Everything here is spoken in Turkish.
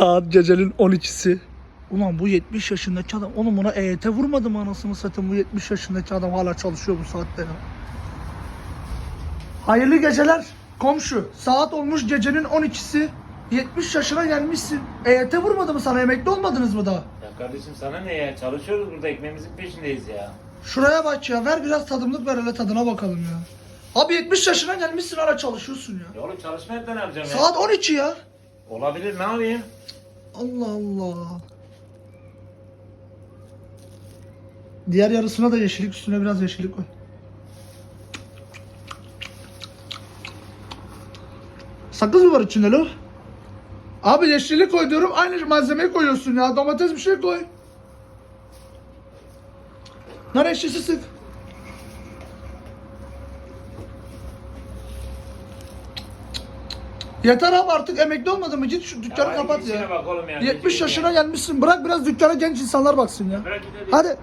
Saat gecenin 12'si. Ulan bu 70 yaşındaki adam. Oğlum buna EYT vurmadı mı anasını satayım bu 70 yaşındaki adam hala çalışıyor bu saatte ya. Hayırlı geceler komşu. Saat olmuş gecenin 12'si. 70 yaşına gelmişsin. EYT vurmadı mı sana? Emekli olmadınız mı daha? Ya kardeşim sana ne ya? Çalışıyoruz burada ekmeğimizin peşindeyiz ya. Şuraya bak ya. Ver biraz tadımlık ver hele tadına bakalım ya. Abi 70 yaşına gelmişsin hala çalışıyorsun ya. Ya oğlum çalışmayıp da ne yapacağım ya? Saat 12 ya. Olabilir ne yapayım? Allah Allah. Diğer yarısına da yeşillik üstüne biraz yeşillik koy. Sakız mı var içinde lo? Abi yeşillik koy diyorum aynı malzemeyi koyuyorsun ya. Domates bir şey koy. Nar ekşisi sık. Yeter abi artık emekli olmadın mı? Git şu dükkanı kapat ya. Bak oğlum ya. 70 Gece yaşına ya. gelmişsin. Bırak biraz dükkana genç insanlar baksın ya. Bırak hadi. Hadi.